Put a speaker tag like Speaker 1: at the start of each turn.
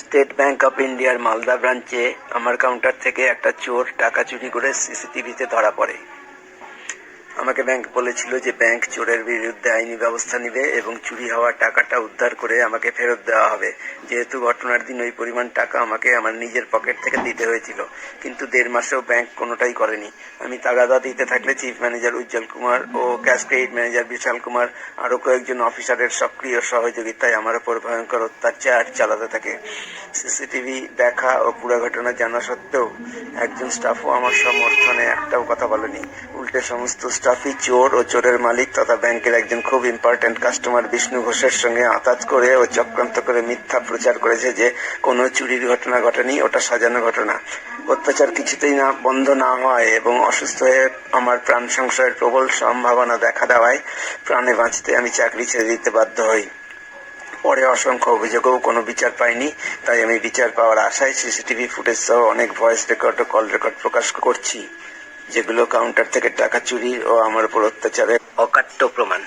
Speaker 1: State bank of ইন্ডিয়ার মালদা ব্রাঞ্চে আমার কাউন্টার থেকে একটা চোর টাকা চুরি করে সিসিটিভিতে ধরা পড়ে। আমাকে ব্যাংক বলেছিল যে ব্যাংক চোরের বিরুদ্ধে আইনি ব্যবস্থা নেবে এবং চুরি হওয়া টাকাটা উদ্ধার করে আমাকে ফেরত দেওয়া হবে। যেহেতু ঘটনার দিন ওই পরিমাণ টাকা আমাকে আমার নিজের পকেট থেকে দিতে হয়েছিল, কিন্তু দেড় মাসেও ব্যাংক কোনোটাই করেনি। আমি তাগাদা দিতে থাকলে চিফ ম্যানেজার উজ্জ্বল কুমার ও cash credit manager Bishal Kumar আরও কয়েকজন অফিসারের সক্রিয় সহযোগিতায় আমার ওপর ভয়ঙ্কর অত্যাচার চালাতে থাকে। সিসিটিভি দেখা ও পুরো ঘটনা জানা সত্ত্বেও একজন স্টাফও আমার সমর্থনে একটাও কথা বলেনি। উল্টে সমস্ত স্টাফই চোর ও চোরের মালিক তথা ব্যাংকের একজন খুব ইম্পর্ট্যান্ট কাস্টমার বিষ্ণু ঘোষের সঙ্গে আতাত করে ও চক্রান্ত করে মিথ্যা প্রচার করেছে যে, কোনো চুরির ঘটনা ঘটেনি, ওটা সাজানো ঘটনা। অত্যাচার কিছুতেই না, বন্ধ না হয় এবং অসুস্থ হয়ে আমার প্রাণ সংশয়ের প্রবল সম্ভাবনা দেখা দেওয়ায় প্রাণে বাঁচতে আমি চাকরি ছেড়ে দিতে বাধ্য হই। পরে অসংখ্য অভিযোগেও কোনো বিচার পাইনি, তাই আমি বিচার পাওয়ার আশায় সিসিটিভি ফুটেজ সহ অনেক ভয়েস রেকর্ড ও কল রেকর্ড প্রকাশ করছি। যেগুলো কাউন্টার থেকে টাকা চুরি ও আমার উপর অত্যাচারের অকাট্য প্রমাণ।